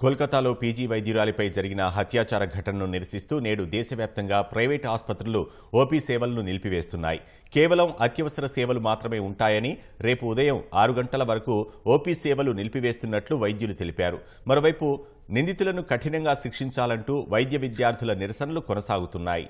కోల్కతాలో పీజీ వైద్యురాలిపై జరిగిన హత్యాచార ఘటనను నిరసిస్తూ నేడు దేశవ్యాప్తంగా ప్రైవేట్ ఆసుపత్రులు ఓపీ సేవలను నిలిపివేస్తున్నాయి. కేవలం అత్యవసర సేవలు మాత్రమే ఉంటాయని రేపు ఉదయం ఆరు గంటల వరకు ఓపీ సేవలు నిలిపివేస్తున్నట్లు వైద్యులు తెలిపారు. మరోవైపు నిందితులను కఠినంగా శిక్షించాలంటూ వైద్య విద్యార్థుల నిరసనలు కొనసాగుతున్నాయి.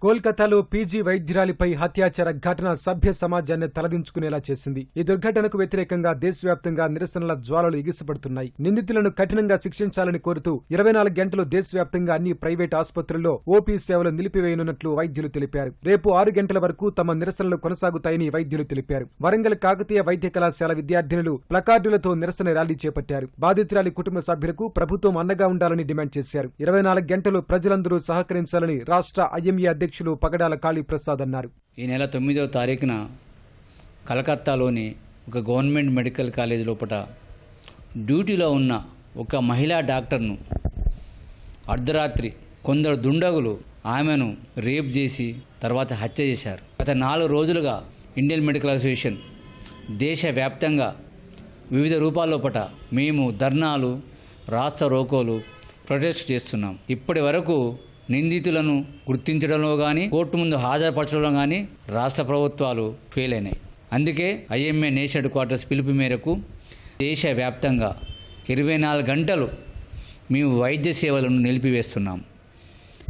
కోల్కతాలో పీజీ వైద్యురాలిపై హత్యాచార ఘటన సభ్య సమాజాన్ని తలదించుకునేలా చేసింది. ఈ దుర్ఘటనకు వ్యతిరేకంగా దేశవ్యాప్తంగా నిరసనల జ్వాలలు ఎగిసిపడుతున్నాయి. నిందితులను కఠినంగా శిక్షించాలని కోరుతూ ఇరవై నాలుగు గంటలు దేశవ్యాప్తంగా అన్ని ప్రైవేట్ ఆసుపత్రుల్లో ఓపీ సేవలు నిలిపివేయనున్నట్లు వైద్యులు తెలిపారు. రేపు ఆరు గంటల వరకు తమ నిరసనలు కొనసాగుతాయని వైద్యులు తెలిపారు. వరంగల్ కాకతీయ వైద్య కళాశాల విద్యార్థినులు ప్లకార్డులతో నిరసన ర్యాలీ చేపట్టారు. బాధితురాలి కుటుంబ సభ్యులకు ప్రభుత్వం అండగా ఉండాలని డిమాండ్ చేశారు. ఇరవై నాలుగు గంటలు ప్రజలందరూ సహకరించాలని రాష్ట్ర ఐఎంఏ అధ్యక్షులు పగడాల కాళీప్రసాద్ అన్నారు. ఈ నెల తొమ్మిదవ తారీఖున కలకత్తాలోని ఒక గవర్నమెంట్ మెడికల్ కాలేజ్ లోపల డ్యూటీలో ఉన్న ఒక మహిళా డాక్టర్ను అర్ధరాత్రి కొందరు దుండగులు ఆమెను రేప్ చేసి తర్వాత హత్య చేశారు. గత నాలుగు రోజులుగా ఇండియన్ మెడికల్ అసోసియేషన్ దేశవ్యాప్తంగా వివిధ రూపాల్లోపట మేము ధర్నాలు రాస్తా రోకోలు ప్రొటెస్ట్ చేస్తున్నాం. ఇప్పటి వరకు నిందితులను గుర్తించడంలో కానీ కోర్టు ముందు హాజరుపరచడంలో కానీ రాష్ట్ర ప్రభుత్వాలు ఫెయిల్ అయినాయి. అందుకే ఐఎంఏ నేషన్ హెడ్ క్వార్టర్స్ పిలుపు మేరకు దేశవ్యాప్తంగా ఇరవై నాలుగు గంటలు మేము వైద్య సేవలను నిలిపివేస్తున్నాం.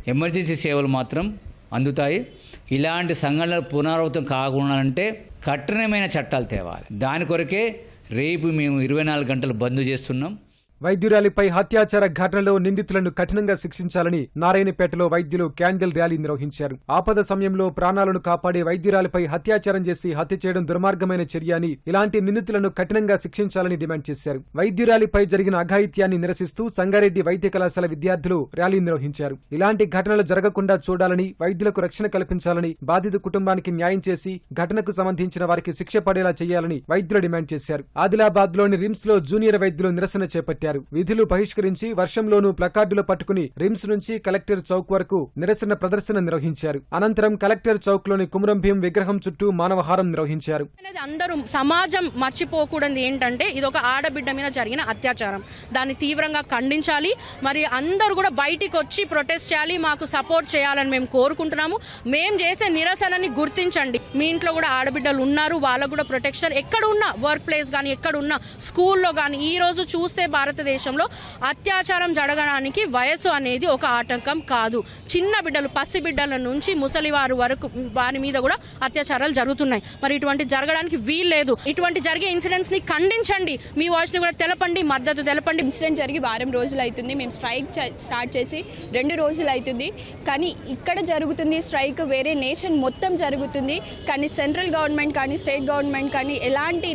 ఎమర్జెన్సీ సేవలు మాత్రం అందుతాయి. ఇలాంటి సంఘటనలు పునరావృతం కాకుండా అంటే కఠినమైన చట్టాలు తేవాలి. దాని కొరకే రేపు మేము ఇరవై నాలుగు గంటలు బంద్ చేస్తున్నాం. వైద్యురాలిపై హత్యాచార ఘటనలో నిందితులను కఠినంగా శిక్షించాలని నారాయణపేటలో వైద్యులు క్యాండిల్ ర్యాలీ నిర్వహించారు. ఆపద సమయంలో ప్రాణాలను కాపాడే వైద్యురాలిపై హత్యాచారం చేసి హత్య చేయడం దుర్మార్గమైన చర్య అని ఇలాంటి నిందితులను కఠినంగా శిక్షించాలని డిమాండ్ చేశారు. వైద్యురాలిపై జరిగిన అఘాయిత్యాన్ని నిరసిస్తూ సంగారెడ్డి వైద్య కళాశాల విద్యార్థులు ర్యాలీ నిర్వహించారు. ఇలాంటి ఘటనలు జరగకుండా చూడాలని వైద్యులకు రక్షణ కల్పించాలని బాధిత కుటుంబానికి న్యాయం చేసి ఘటనకు సంబంధించిన వారికి శిక్ష పడేలా చేయాలని వైద్యులు డిమాండ్ చేశారు. ఆదిలాబాద్లోని రిమ్స్లో జూనియర్ వైద్యులు నిరసన చేపట్టారు. విధులు బహిష్కరించి వర్షంలోనూ ప్లకార్డులు పట్టుకుని రిమ్స్ నుంచి కలెక్టర్ చౌక్ వరకు నిరసన ప్రదర్శన నిర్వహించారు. అనంతరం కలెక్టర్ చౌక్లోని కుమరం భీం విగ్రహం చుట్టూ మానవహారం నిర్వహించారు. అందరూ సమాజం మర్చిపోకూడదు ఏంటంటే ఇది ఒక ఆడబిడ్డ మీద జరిగిన అత్యాచారం. దాన్ని తీవ్రంగా ఖండించాలి. మరి అందరూ కూడా బయటికి వచ్చి ప్రొటెస్ట్ చేయాలి. మాకు సపోర్ట్ చేయాలని మేము కోరుకుంటున్నాము. మేము చేసే నిరసనని గుర్తించండి. మీ ఇంట్లో కూడా ఆడబిడ్డలు ఉన్నారు. వాళ్ళకు కూడా ప్రొటెక్షన్. ఎక్కడ ఉన్నా వర్క్ ప్లేస్ కానీ ఎక్కడ ఉన్నా స్కూల్లో కానీ ఈ రోజు చూస్తే భారత భారతదేశంలో అత్యాచారం జరగడానికి వయసు అనేది ఒక ఆటంకం కాదు. చిన్న బిడ్డలు పసి బిడ్డల నుంచి ముసలివారు వరకు వారి మీద కూడా అత్యాచారాలు జరుగుతున్నాయి. మరి ఇటువంటి జరగడానికి వీల్లేదు ఇటువంటి జరిగే ఇన్సిడెంట్స్ని ఖండించండి. మీ వాయిస్ని కూడా తెలపండి మద్దతు తెలపండి. ఇన్సిడెంట్ జరిగి వారం రోజులు అవుతుంది మేము స్ట్రైక్ స్టార్ట్ చేసి రెండు రోజులు అవుతుంది కానీ ఇక్కడ జరుగుతుంది స్ట్రైక్ వేరే నేషన్ మొత్తం జరుగుతుంది. కానీ సెంట్రల్ గవర్నమెంట్ కానీ స్టేట్ గవర్నమెంట్ కానీ ఎలాంటి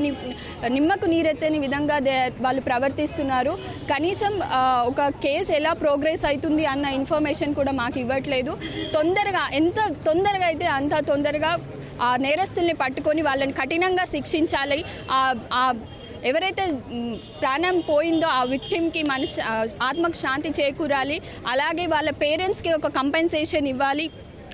నిమ్మకు నీరెత్తని విధంగా వాళ్ళు ప్రవర్తిస్తున్నారు. కనీసం ఒక కేసు ఎలా ప్రోగ్రెస్ అవుతుంది అన్న ఇన్ఫర్మేషన్ కూడా మాకు ఇవ్వట్లేదు. తొందరగా ఎంత తొందరగా అయితే అంత తొందరగా ఆ నేరస్తుల్ని పట్టుకొని వాళ్ళని కఠినంగా శిక్షించాలి. ఆ- ఎవరైతే ప్రాణం పోయిందో ఆ విక్టిమ్కి మనసు ఆత్మకు శాంతి చేకూరాలి. అలాగే వాళ్ళ పేరెంట్స్కి ఒక కంపెన్సేషన్ ఇవ్వాలి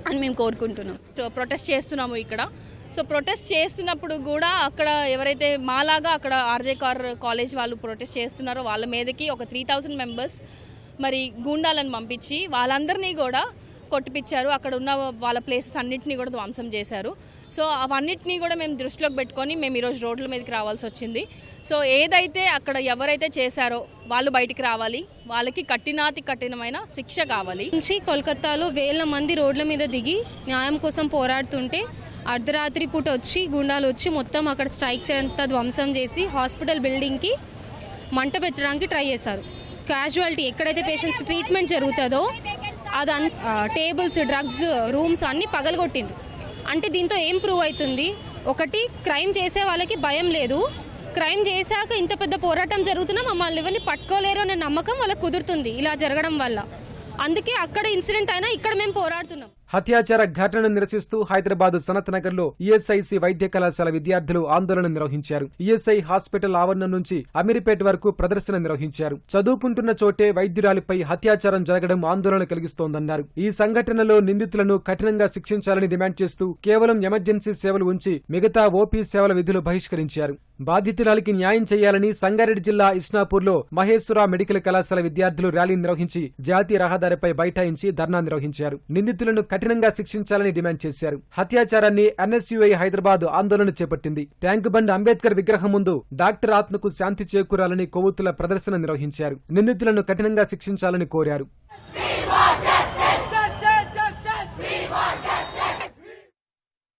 అని మేము కోరుకుంటున్నాం. ప్రొటెస్ట్ చేస్తున్నాము ఇక్కడ. సో ప్రొటెస్ట్ చేస్తున్నప్పుడు కూడా అక్కడ ఎవరైతే మాలాగా అక్కడ ఆర్జే కార్ కాలేజ్ వాళ్ళు ప్రొటెస్ట్ చేస్తున్నారో వాళ్ళ మీదకి ఒక త్రీ థౌజండ్ మెంబర్స్ మరి గూండాలను పంపించి వాళ్ళందరినీ కూడా కొట్టిపించారు అక్కడ ఉన్న వాళ్ళ ప్లేసెస్ అన్నింటినీ కూడా ధ్వంసం చేశారు. సో అవన్నిటినీ కూడా మేము దృష్టిలోకి పెట్టుకొని మేము ఈరోజు రోడ్ల మీదకి రావాల్సి వచ్చింది. సో ఏదైతే అక్కడ ఎవరైతే చేశారో వాళ్ళు బయటికి రావాలి. వాళ్ళకి కఠినాతి కఠినమైన శిక్ష కావాలి. నుంచి కోల్కతాలో వేల మంది రోడ్ల మీద దిగి న్యాయం కోసం పోరాడుతుంటే అర్ధరాత్రి పూట వచ్చి గుండాలు వచ్చి మొత్తం అక్కడ స్ట్రైక్స్ అంతా ధ్వంసం చేసి హాస్పిటల్ బిల్డింగ్కి మంట పెట్టడానికి ట్రై చేశారు. క్యాజువాలిటీ ఎక్కడైతే పేషెంట్స్కి ట్రీట్మెంట్ జరుగుతుందో అది టేబుల్స్ డ్రగ్స్ రూమ్స్ అన్నీ పగలగొట్టిండ్రు. అంటే దీంతో ఏం ప్రూవ్ అవుతుంది ఒకటి క్రైమ్ చేసే వాళ్ళకి భయం లేదు. క్రైమ్ చేశాక ఇంత పెద్ద పోరాటం జరుగుతున్నా మమ్మల్ని ఎవరిని పట్టుకోలేరు అనే నమ్మకం వాళ్ళకి కుదురుతుంది ఇలా జరగడం వల్ల. అందుకే అక్కడ ఇన్సిడెంట్ అయినా ఇక్కడ మేము పోరాడుతున్నాం. హత్యాచార ఘటనను నిరసిస్తూ హైదరాబాద్ సనత్ నగర్లో ఈఎస్ఐసి వైద్య కళాశాల విద్యార్థులు ఆందోళన నిర్వహించారు. ఈఎస్ఐ హాస్పిటల్ ఆవరణం నుంచి అమీర్పేట వరకు ప్రదర్శన నిర్వహించారు. చదువుకుంటున్న చోటే వైద్యురాలిపై హత్యాచారం జరగడం ఆందోళన కలిగిస్తోందన్నారు. ఈ సంఘటనలో నిందితులను కఠినంగా శిక్షించాలని డిమాండ్ చేస్తూ కేవలం ఎమర్జెన్సీ సేవలు ఉంచి మిగతా ఓపీ సేవల విధులు బహిష్కరించారు. బాధితురాలికి న్యాయం చేయాలని సంగారెడ్డి జిల్లా ఇస్నాపూర్లో మహేశ్వర మెడికల్ కళాశాల విద్యార్థులు ర్యాలీ నిర్వహించి జాతీయ రహదారిపై బైఠాయించి ధర్నా నిర్వహించారు. నిందితులను కఠినంగా శిక్షించాలని డిమాండ్ చేశారు. హత్యాచారాన్ని ఎన్ఎస్యుఐ హైదరాబాద్ ఆందోళన చేపట్టింది. ట్యాంక్ బండ్ అంబేద్కర్ విగ్రహం ముందు డాక్టర్ ఆత్మకు శాంతి చేకూరాలని కొవ్వొత్తుల ప్రదర్శన నిర్వహించారు. నిందితులను కఠినంగా శిక్షించాలని కోరారు.